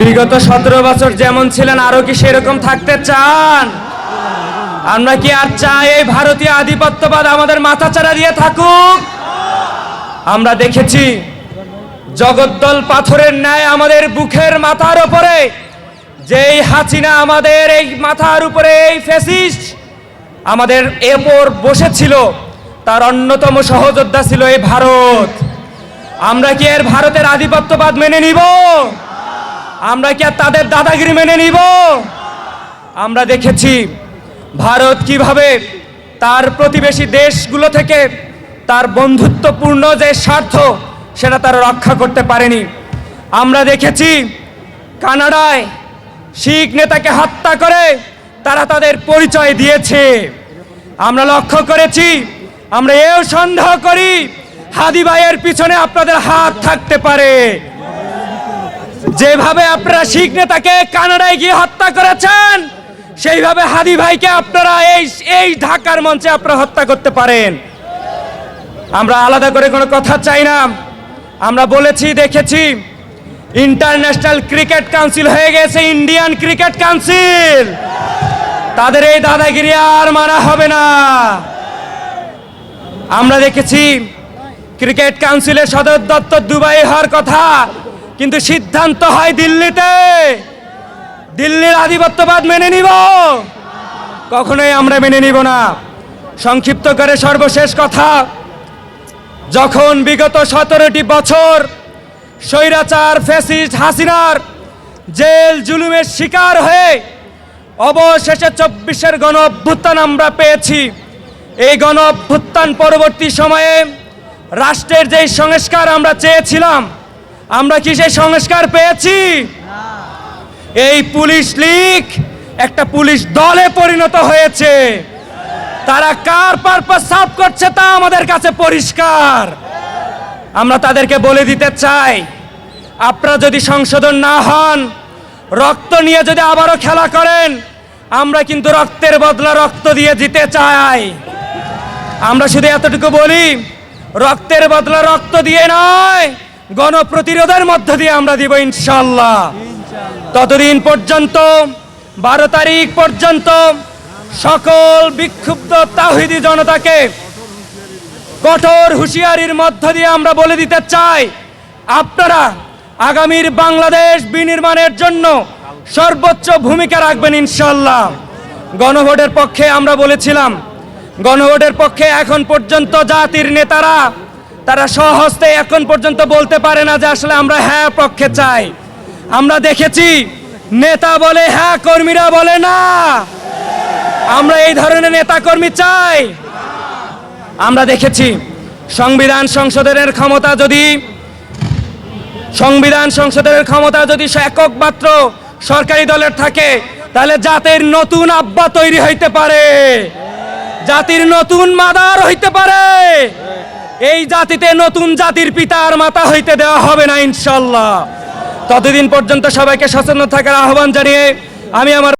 বিগত সতেরো বছর যেমন ছিলেন, আরও কি সেরকম থাকতে চান? আমরা কি আর চাই এই ভারতীয় আধিপত্যবাদ আমাদের মাথাচাড়া দিয়ে থাকুক? আমরা দেখেছি, জগদ্দল পাথরের ন্যায় আমাদের বুকের মাথার উপরে, যেই হাসিনা আমাদের এই মাথার উপরে এই ফেসিস্ট আমাদের এরপর বসেছিল, তার অন্যতম সহযোদ্ধা ছিল এই ভারত। আমরা কি এর ভারতের আধিপত্যবাদ মেনে নিব? আমরা কি আর তাদের দাদাগিরি মেনে নিব? আমরা দেখেছি ভারত কীভাবে তার প্রতিবেশী দেশগুলো থেকে তার বন্ধুত্বপূর্ণ যে স্বার্থ, সেটা তারা রক্ষা করতে পারেনি। আমরা দেখেছি কানাডায় শিখ নেতাকে হত্যা করে তারা তাদের পরিচয় দিয়েছে। আমরা লক্ষ্য করেছি, আমরা এও সন্দেহ করি হাদি ভাইয়ের পিছনে আপনাদের হাত থাকতে পারে। যেভাবে আপনারা শিখ নেতাকে কানাডায় গিয়ে হত্যা করেছেন, সেইভাবে হাদি ভাইকে আপনারা এই এই ঢাকার মঞ্চে আপনারা হত্যা করতে পারেন। আমরা আলাদা করে কোনো কথা চাই না। আমরা বলেছি, দেখেছি, ইন্টারন্যাশনাল ক্রিকেট কাউন্সিল হয়ে গেছে, ইন্ডিয়ান ক্রিকেট কাউন্সিল। তাদের এই দাদাগিরি আর মানা হবে না। আমরা দেখেছি, ক্রিকেট কাউন্সিলের সদর দপ্তর দুবাই হওয়ার কথা কিন্তু সিদ্ধান্ত হয় দিল্লিতে। দিল্লির আধিপত্যবাদ মেনে নিব। কখনোই আমরা মেনে নিব না। সংক্ষিপ্ত করে সর্বশেষ কথা, যখন বিগত সতেরোটি বছর স্বৈরাচার ফ্যাসিস্ট হাসিনার জেল জুলুমের শিকার হয়ে অবশেষে চব্বিশের গণ অভ্যুত্থান আমরা পেয়েছি, এই গণ অভ্যুত্থান পরবর্তী সময়ে রাষ্ট্রের যেই সংস্কার আমরা চেয়েছিলাম আমরা কি সেই সংস্কার পেয়েছি? এই পুলিশ লীগ একটা পুলিশ দলে পরিণত হয়েছে। তারা কার পারপাস সাফ করছে তা আমাদের কাছে পরিষ্কার। আমরা তাদেরকে বলে দিতে চাই, আপনারা যদি সংশোধন না হন, রক্ত নিয়ে যদি আবারও খেলা করেন, আমরা কিন্তু রক্তের বদলা রক্ত দিয়ে জিতে চাই। আমরা শুধু এতটুকু বলি, রক্তের বদলা রক্ত দিয়ে নয় গণপ্রতিরোধের মধ্য দিয়ে আমরা দিব ইনশাল্লাহ ততদিন পর্যন্ত, বারো তারিখ পর্যন্ত সকল বিক্ষুব্ধ তাহিদি জনতাকে কঠোর হুঁশিয়ারির মধ্য দিয়ে আমরা বলে দিতে চাই, আপনারা আগামীর বাংলাদেশ বিনির্মাণের জন্য সর্বোচ্চ ভূমিকা রাখবেন ইনশাল্লাহ গণভোটের পক্ষে আমরা বলেছিলাম, গণভোটের পক্ষে এখন পর্যন্ত জাতির নেতারা তারা সহস্তে এখন পর্যন্ত বলতে পারে না যে আসলে আমরা হ্যাঁ পক্ষে চাই। আমরা দেখেছি, নেতা বলে হ্যাঁ কর্মীরা বলে না। আমরা এই ধরনের নেতা কর্মী চাই। আমরা দেখেছি, সংবিধান সংশোধনের ক্ষমতা যদি, সংবিধান সংশোধনের ক্ষমতা যদি একক মাত্র সরকারি দলের থাকে, তাহলে জাতির নতুন আব্বা তৈরি হইতে পারে। জাতির নতুন মাদার হইতে পারে। এই জাতিতে নতুন জাতির পিতা আর মাতা হইতে দেওয়া হবে না ইনশাল্লাহ ততদিন পর্যন্ত সবাইকে সচেতন থাকার আহ্বান জানিয়ে আমি আমার